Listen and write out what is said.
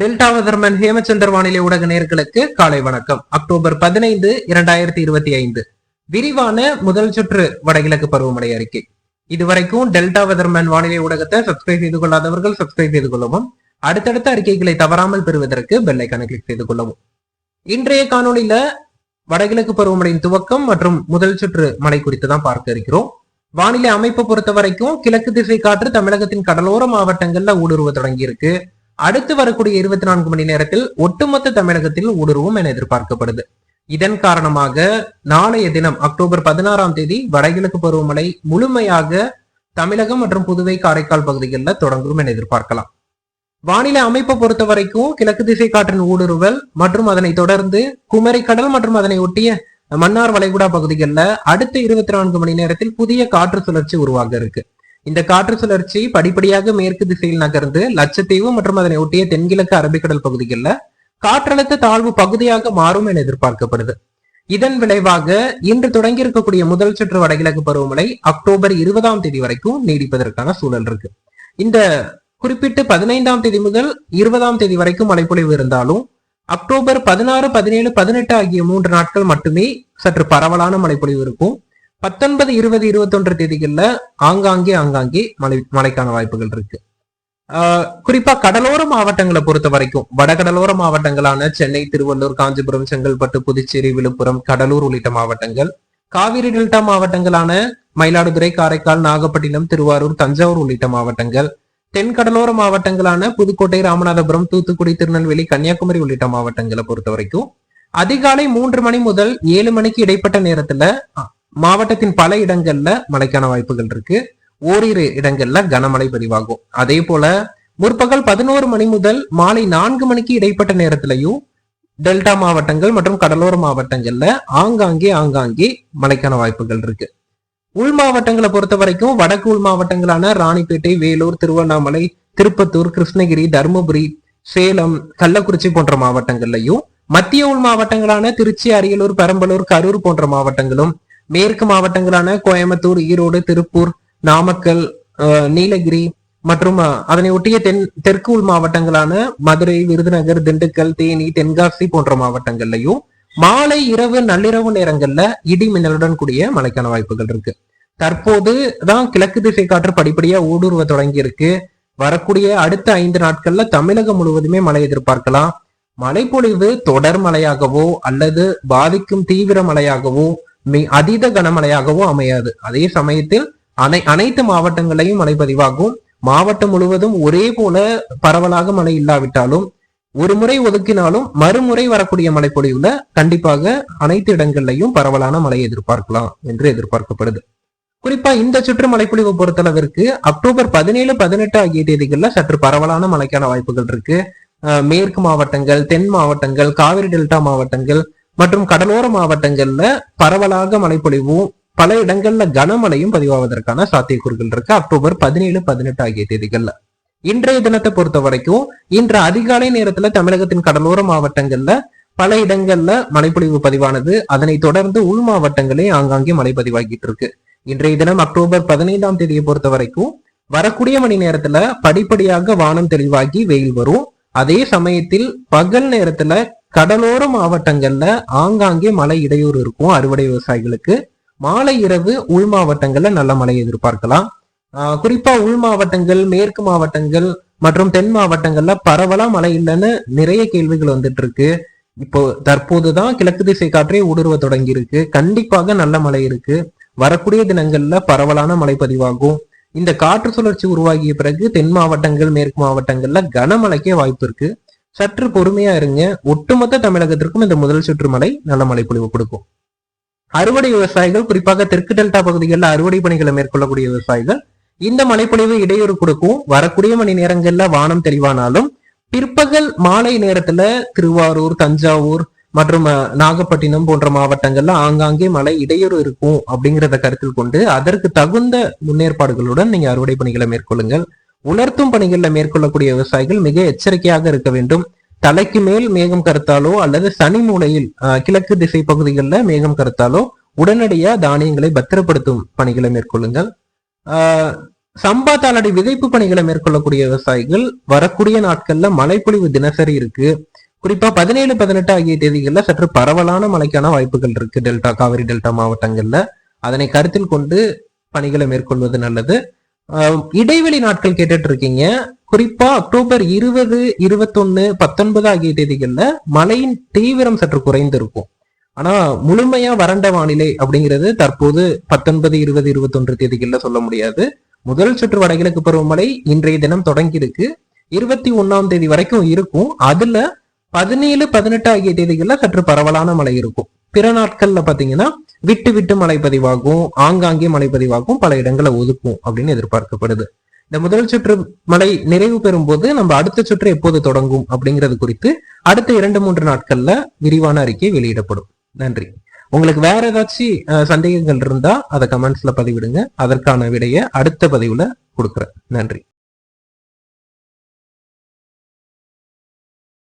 Delta weatherman Hemachandar வானிலை ஊடக நேர்களுக்கு காலை வணக்கம். அக்டோபர் பதினைந்து இரண்டாயிரத்தி இருபத்தி ஐந்து. விரிவான முதல் சுற்று வடகிழக்கு பருவமழை அறிக்கை. இதுவரைக்கும் டெல்டா வெதர்மேன் வானிலை ஊடகத்தை சப்ஸ்கிரைப் செய்து கொள்ளாதவர்கள் சப்ஸ்கிரைப் செய்து கொள்ளவும் அடுத்தடுத்த அறிக்கைகளை தவறாமல் பெறுவதற்கு பெல் கிளிக் செய்து கொள்ளவும். இன்றைய காணொளியில வடகிழக்கு பருவமழையின் துவக்கம் மற்றும் முதல் சுற்று மழை குறித்து தான் பார்க்க இருக்கிறோம். வானிலை அமைப்பை பொறுத்த வரைக்கும் கிழக்கு திசை காற்று தமிழகத்தின் கடலோர மாவட்டங்கள்ல ஊடுருவ தொடங்கி இருக்கு அடுத்து வரக்கூடிய இருபத்தி நான்கு மணி நேரத்தில் ஒட்டுமொத்த தமிழகத்தில் ஊடுருவும் என எதிர்பார்க்கப்படுது. இதன் காரணமாக நாளைய தினம் அக்டோபர் பதினாறாம் தேதி வடகிழக்கு பருவமழை முழுமையாக தமிழகம் மற்றும் புதுவை காரைக்கால் பகுதிகளில் தொடங்கும் என எதிர்பார்க்கலாம். வானிலை அமைப்பை பொறுத்த வரைக்கும் கிழக்கு திசை காற்றின் ஊடுருவல் மற்றும் அதனை தொடர்ந்து குமரி கடல் மற்றும் அதனை ஒட்டிய மன்னார் வளைகுடா பகுதிகளில் அடுத்த இருபத்தி நான்கு மணி நேரத்தில் புதிய காற்று சுழற்சி உருவாக இருக்கு. இந்த காற்று சுழற்சி படிப்படியாக மேற்கு திசையில் நகர்ந்து லட்சத்தீவு மற்றும் அதனை ஒட்டிய தென்கிழக்கு அரபிக்கடல் பகுதிகளில் காற்றழுத்த தாழ்வு பகுதியாக மாறும் என எதிர்பார்க்கப்படுது. இதன் விளைவாக இன்று தொடங்கி இருக்கக்கூடிய முதல் சுற்று வடகிழக்கு பருவமழை அக்டோபர் இருபதாம் தேதி வரைக்கும் நீடிப்பதற்கான சூழல் இருக்கு. இந்த குறிப்பிட்டு பதினைந்தாம் தேதி முதல் இருபதாம் தேதி வரைக்கும் மழைப்பொழிவு இருந்தாலும் அக்டோபர் பதினாறு பதினேழு பதினெட்டு ஆகிய மூன்று நாட்கள் மட்டுமே சற்று பரவலான மழைப்பொழிவு இருக்கும். பத்தொன்பது இருபது இருபத்தொன்று தேதிகள்ல ஆங்காங்கே ஆங்காங்கே மழை மழைக்கான வாய்ப்புகள் இருக்கு. ஆஹ் குறிப்பா கடலோர மாவட்டங்களை பொறுத்த வரைக்கும் வடகடலோர மாவட்டங்களான சென்னை திருவள்ளூர் காஞ்சிபுரம் செங்கல்பட்டு புதுச்சேரி விழுப்புரம் கடலூர் உள்ளிட்ட மாவட்டங்கள் காவிரி டெல்டா மாவட்டங்களான மயிலாடுதுறை காரைக்கால் நாகப்பட்டினம் திருவாரூர் தஞ்சாவூர் உள்ளிட்ட மாவட்டங்கள் தென் கடலோர மாவட்டங்களான புதுக்கோட்டை ராமநாதபுரம் தூத்துக்குடி திருநெல்வேலி கன்னியாகுமரி உள்ளிட்ட மாவட்டங்களை பொறுத்த வரைக்கும் அதிகாலை மூன்று மணி முதல் ஏழு மணிக்கு இடைப்பட்ட நேரத்துல மாவட்டத்தின் பல இடங்கள்ல மழைக்கான வாய்ப்புகள் இருக்கு. ஓரிரு இடங்கள்ல கனமழை பதிவாகும். அதே போல முற்பகல் பதினோரு மணி முதல் மாலை நான்கு மணிக்கு இடைப்பட்ட நேரத்திலையும் டெல்டா மாவட்டங்கள் மற்றும் கடலோர மாவட்டங்கள்ல ஆங்காங்கே ஆங்காங்கே மழைக்கான வாய்ப்புகள் இருக்கு. உள் மாவட்டங்களை பொறுத்த வரைக்கும் வடக்கு உள் மாவட்டங்களான ராணிப்பேட்டை வேலூர் திருவண்ணாமலை திருப்பத்தூர் கிருஷ்ணகிரி தருமபுரி சேலம் கள்ளக்குறிச்சி போன்ற மாவட்டங்கள்லையும் மத்திய உள் மாவட்டங்களான திருச்சி அரியலூர் பெரம்பலூர் கரூர் போன்ற மாவட்டங்களும் மேற்கு மாவட்டங்களான கோயம்புத்தூர் ஈரோடு திருப்பூர் நாமக்கல் நீலகிரி மற்றும் அதனை ஒட்டிய தென் தெற்கு உள் மாவட்டங்களான மதுரை விருதுநகர் திண்டுக்கல் தேனி தென்காசி போன்ற மாவட்டங்கள்லையும் மாலை இரவு நள்ளிரவு நேரங்கள்ல இடி மின்னலுடன் கூடிய மழைக்கான வாய்ப்புகள் இருக்கு. தற்போது தான் கிழக்கு திசை காற்று படிப்படியா ஊடுருவ தொடங்கி இருக்கு. வரக்கூடிய அடுத்த ஐந்து நாட்கள்ல தமிழகம் முழுவதுமே மழை எதிர்பார்க்கலாம். மழைப்பொழிவு தொடர் மழையாகவோ அல்லது பாதிக்கும் தீவிர மழையாகவோ அதீத கனமழையாகவோ அமையாது. அதே சமயத்தில் அனை அனைத்து மாவட்டங்களையும் மழை பதிவாகும். மாவட்டம் முழுவதும் ஒரே போல பரவலாக மழை இல்லாவிட்டாலும் ஒரு முறை ஒதுக்கினாலும் மறுமுறை வரக்கூடிய மழைப்பொழிவுல கண்டிப்பாக அனைத்து இடங்கள்லையும் பரவலான மழை எதிர்பார்க்கலாம் என்று எதிர்பார்க்கப்படுது. குறிப்பா இந்த சுற்று மழைப்பொழிவு பொறுத்தளவிற்கு அக்டோபர் பதினேழு பதினெட்டு ஆகிய தேதிகளில் சற்று பரவலான மழைக்கான வாய்ப்புகள் இருக்கு. மேற்கு மாவட்டங்கள் தென் மாவட்டங்கள் காவிரி டெல்டா மாவட்டங்கள் மற்றும் கடலோர மாவட்டங்கள்ல பரவலாக மழைப்பொழிவும் பல இடங்கள்ல கனமழையும் பதிவாவதற்கான சாத்தியக்கூறுகள் இருக்கு. அக்டோபர் பதினேழு பதினெட்டு ஆகிய தேதிகள்ல. இன்றைய தினத்தை பொறுத்த வரைக்கும் இன்று அதிகாலை நேரத்துல தமிழகத்தின் கடலோர மாவட்டங்கள்ல பல இடங்கள்ல மழைப்பொழிவு பதிவானது. அதனை தொடர்ந்து உள் மாவட்டங்களே ஆங்காங்கே மழை பதிவாகிட்டு இருக்கு. இன்றைய தினம் அக்டோபர் பதினைந்தாம் தேதியை பொறுத்த வரைக்கும் வரக்கூடிய மணி நேரத்துல படிப்படியாக வானம் தெளிவாகி வெயில் வரும். அதே சமயத்தில் பகல் நேரத்துல கடலோர மாவட்டங்கள்ல ஆங்காங்கே மழை இடையூறு இருக்கும் அறுவடை விவசாயிகளுக்கு. மாலை இரவு உள் மாவட்டங்கள்ல நல்ல மழை எதிர்பார்க்கலாம். குறிப்பா உள் மாவட்டங்கள் மேற்கு மாவட்டங்கள் மற்றும் தென் மாவட்டங்கள்ல பரவலா மழை இல்லைன்னு நிறைய கேள்விகள் வந்துட்டு இருக்கு இப்போ தற்போதுதான் கிழக்கு திசை காற்றே ஊடுருவ தொடங்கி இருக்கு கண்டிப்பாக நல்ல மழை இருக்கு. வரக்கூடிய தினங்கள்ல பரவலான மழை பதிவாகும். இந்த காற்று சுழற்சி உருவாகிய பிறகு தென் மாவட்டங்கள் மேற்கு மாவட்டங்கள்ல கனமழைக்கே வாய்ப்பு இருக்கு. சற்று பொறுமையா இருங்க. ஒட்டுமொத்த தமிழகத்திற்கும் இந்த முதல் சுற்று மழை நல்ல மழை பொழிவு கொடுக்கும். அறுவடை விவசாயிகள் குறிப்பாக தெற்கு டெல்டா பகுதிகளில் அறுவடை பணிகளை மேற்கொள்ளக்கூடிய விவசாயிகள் இந்த மழைப்பொழிவு இடையூறு கொடுக்கும். வரக்கூடிய மணி நேரங்கள்ல வானம் தெளிவானாலும் பிற்பகல் மாலை நேரத்துல திருவாரூர் தஞ்சாவூர் மற்றும் நாகப்பட்டினம் போன்ற மாவட்டங்கள்ல ஆங்காங்கே மழை இடையூறு இருக்கும் அப்படிங்கிறத கருத்தில் கொண்டு அதற்கு தகுந்த முன்னேற்பாடுகளுடன் நீங்க அறுவடை பணிகளை மேற்கொள்ளுங்கள். உலர்த்தும் பணிகளில் மேற்கொள்ளக்கூடிய விவசாயிகள் மிக எச்சரிக்கையாக இருக்க வேண்டும். தலைக்கு மேல் மேகம் கருத்தாலோ அல்லது சனி மூலையில் கிழக்கு திசை பகுதிகளில் மேகம் கருத்தாலோ உடனடியா தானியங்களை பத்திரப்படுத்தும் பணிகளை மேற்கொள்ளுங்கள். சம்பா தாளடி விதைப்பு பணிகளை மேற்கொள்ளக்கூடிய விவசாயிகள் வரக்கூடிய நாட்கள்ல மழைப்பொழிவு தினசரி இருக்கு. குறிப்பா பதினேழு பதினெட்டு ஆகிய தேதிகளில் சற்று பரவலான மழைக்கான வாய்ப்புகள் இருக்கு. டெல்டா காவிரி டெல்டா மாவட்டங்கள்ல. அதனை கருத்தில் கொண்டு பணிகளை மேற்கொள்வது நல்லது. ஆஹ் இடைவெளி நாட்கள் கேட்டுட்டு இருக்கீங்க குறிப்பா அக்டோபர் இருபது இருபத்தொன்னு பத்தொன்பது ஆகிய தேதிகள்ல மழையின் தீவிரம் சற்று குறைந்திருக்கும். ஆனா முழுமையா வறண்ட வானிலை அப்படிங்கிறது தற்போது பத்தொன்பது இருபது இருபத்தொன்று தேதிகள்ல சொல்ல முடியாது. முதல் சுற்று வடகிழக்கு பருவமழை இன்றைய தினம் தொடங்கி இருக்கு இருபத்தி ஒன்னாம் தேதி வரைக்கும் இருக்கும். அதுல பதினேழு பதினெட்டு ஆகிய தேதிகளில் சற்று பரவலான மழை இருக்கும். பிற நாட்கள்ல பாத்தீங்கன்னா விட்டு விட்டு மழை பதிவாகும் ஆங்காங்கே மழை பதிவாகும் பல இடங்களை ஒதுக்கும் அப்படின்னு எதிர்பார்க்கப்படுது. இந்த முதல் சுற்று மழை நிறைவு பெறும் போது நம்ம அடுத்த சுற்று எப்போது தொடங்கும் அப்படிங்கிறது குறித்து அடுத்த இரண்டு மூன்று நாட்கள்ல விரிவான அறிக்கை வெளியிடப்படும். நன்றி. உங்களுக்கு வேற ஏதாச்சும் சந்தேகங்கள் இருந்தா அதை கமெண்ட்ஸ்ல பதிவிடுங்க. அதற்கான விடைய அடுத்த பதிவுல கொடுக்குறேன். நன்றி.